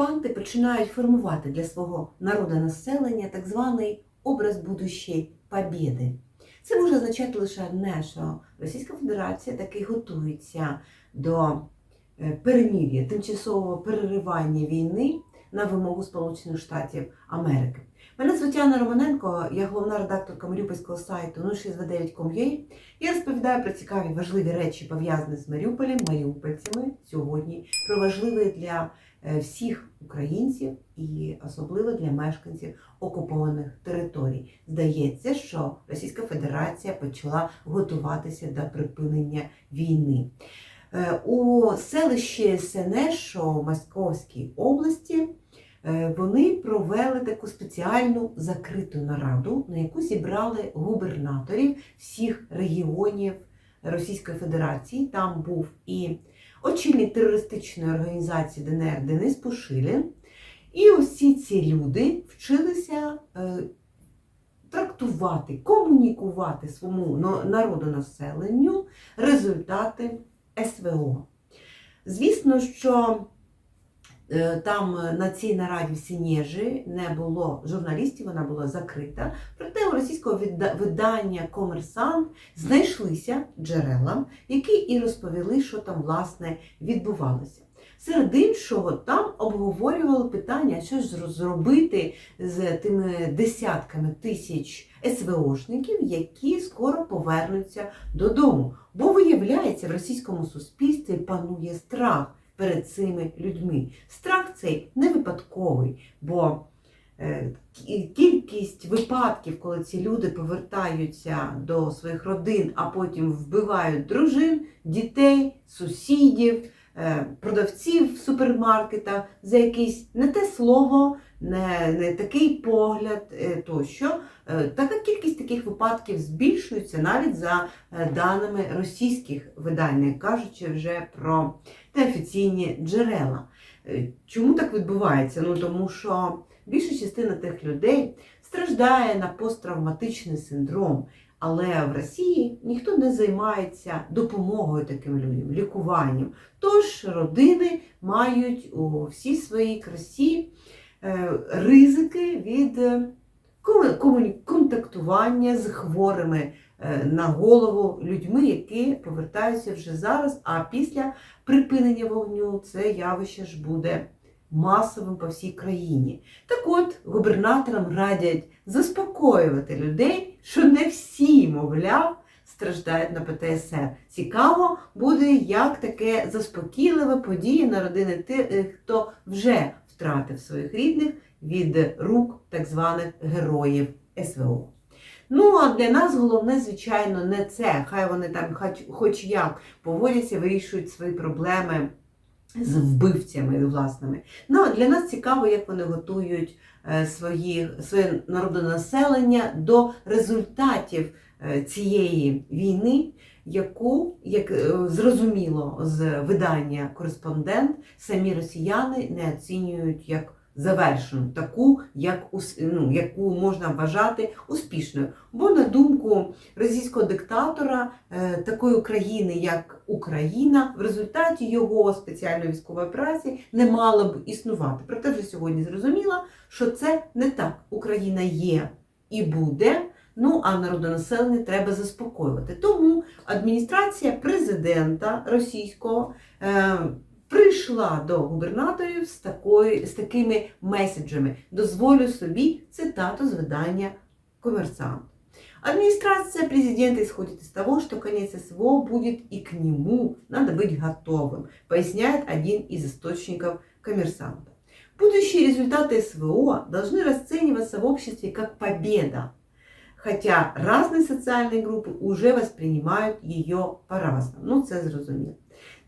окупанти починають формувати для свого народу населення так званий образ будущої побєди. Це може означати лише одне, що Російська Федерація таки готується до е, перемір'я, тимчасового переривання війни на вимогу Сполучених Штатів Америки. Мене звуть Романенко, я головна редакторка маріупольського сайту 069.com.ua. Я розповідаю про цікаві важливі речі, пов'язані з Маріуполем, маріупольцями сьогодні, про важливі для всіх українців і особливо для мешканців окупованих територій. Здається, що Російська Федерація почала готуватися до припинення війни. Е, У селищі Сене, що Московській області, е, вони провели таку спеціальну закриту нараду, на яку зібрали губернаторів всіх регіонів Російської Федерації. Там був і очільник терористичної організації ДНР Денис Пушилін. І усі ці люди вчилися е, трактувати, комунікувати своєму народонаселенню результати СВО. Звісно, що там е, на цій нараді в Сінєжі не було журналістів, вона була закрита. Проте у російського видання Комерсант знайшлися джерела, які і розповіли, що там власне відбувалося. Серед іншого, там обговорювали питання, що ж зробити з тими десятками тисяч СВОшників, які скоро повернуться додому. Бо виявляється, в російському суспільстві панує страх перед цими людьми. Страх цей не випадковий, бо е, кількість випадків, коли ці люди повертаються до своїх родин, а потім вбивають дружин, дітей, сусідів, е, продавців в супермаркетах за якесь не те слово, не, не такий погляд е, тощо. Така кількість таких випадків збільшується навіть за даними російських видань, кажучи вже про неофіційні джерела. Е, Чому так відбувається? Ну тому що більша частина тих людей страждає на посттравматичний синдром. Але в Росії ніхто не займається допомогою таким людям, лікуванням. Тож родини мають у всій своїй красі е, ризики від контактування з хворими е, на голову людьми, які повертаються вже зараз. А після припинення вогню це явище ж буде масовим по всій країні. Так от губернаторам радять заспокоювати людей, що не всі, мовляв, страждають на ПТСР. Цікаво буде, як таке заспокійливе подіє на родини тих, хто вже втратив своїх рідних від рук так званих героїв СВО. Ну, а для нас головне, звичайно, не це. Хай вони там хоч, як поводяться, вирішують свої проблеми з вбивцями власними. Ну, а для нас цікаво, як вони готують е, свої, своє народонаселення до результатів е, цієї війни, яку, як е, зрозуміло з видання Кореспондент, самі росіяни не оцінюють як завершену, таку, як, ну, яку можна вважати успішною. Бо, на думку російського диктатора, е, такої країни, як Україна, в результаті його спеціальної військової операції не мало б існувати. Проте вже сьогодні зрозуміло, що це не так. Україна є і буде. Ну а народонаселення треба заспокоювати. Тому адміністрація президента російського е, прийшла до губернаторів з, такою, з такими меседжами. Дозволю собі цитату з видання Коммерсант. Администрация президента исходит из того, что конец СВО будет и к нему надо быть готовым, поясняет один из источников коммерсанта. Будущие результаты СВО должны расцениваться в обществе как победа, хотя разные социальные группы уже воспринимают ее по-разному. Ну, це зрозуміло.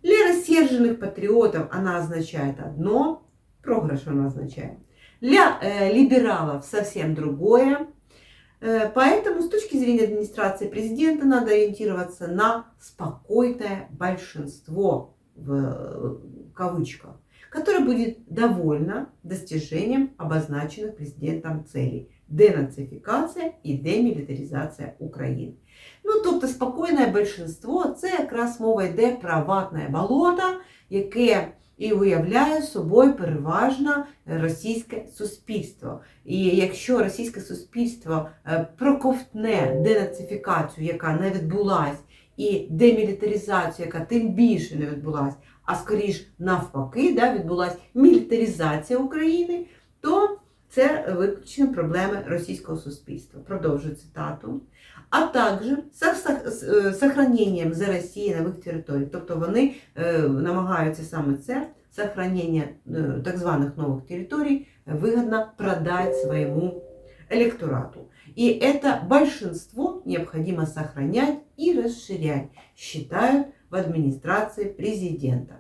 Для рассерженных патриотов она означает одно, проигрыш она означает. Для э, либералов совсем другое. Э, Поэтому с точки зрения администрации президента надо ориентироваться на спокойное большинство в э, кавычках, которое будет довольно достижением обозначенных президентом целей. Денацифікація і демілітаризація України. Ну, тобто, спокійне більшинство це якраз мова йде про ватне болото, яке і уявляє собою переважно російське суспільство. І якщо російське суспільство е, проковтне денацифікацію, яка не відбулась, і демілітаризацію, яка тим більше не відбулась, а скоріш навпаки, да, відбулась мілітаризація України, то це виключно проблеми російського суспільства. Продовжую цитату. А також з сох- з, е, сохраненням за Росії нових територій. Тобто вони е, намагаються саме це, сохранення е, так званих нових територій, выгодно продать своему электорату. И это большинство необходимо сохранять и расширять, считают в адміністрації президента.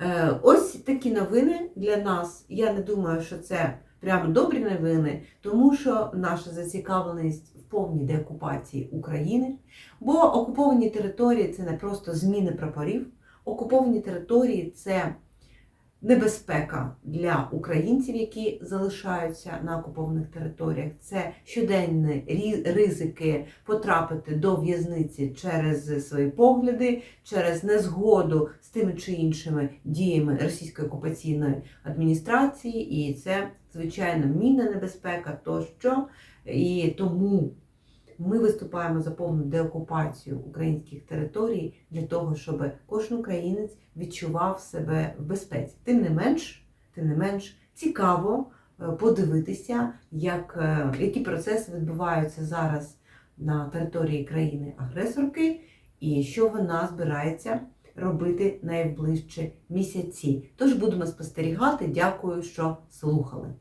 Е, Ось такі новини для нас. Я не думаю, що це прямо добрі новини, тому що наша зацікавленість в повній деокупації України, бо окуповані території це не просто зміни прапорів, окуповані території це небезпека для українців, які залишаються на окупованих територіях. Це щоденні ризики потрапити до в'язниці через свої погляди, через незгоду з тими чи іншими діями російської окупаційної адміністрації, і це звичайно мінна небезпека, тощо і тому. Ми виступаємо за повну деокупацію українських територій для того, щоб кожен українець відчував себе в безпеці. Тим не менш, тим не менш цікаво е, подивитися, як, е, які процеси відбуваються зараз на території країни-агресорки, і що вона збирається робити найближчі місяці. Тож будемо спостерігати. Дякую, що слухали.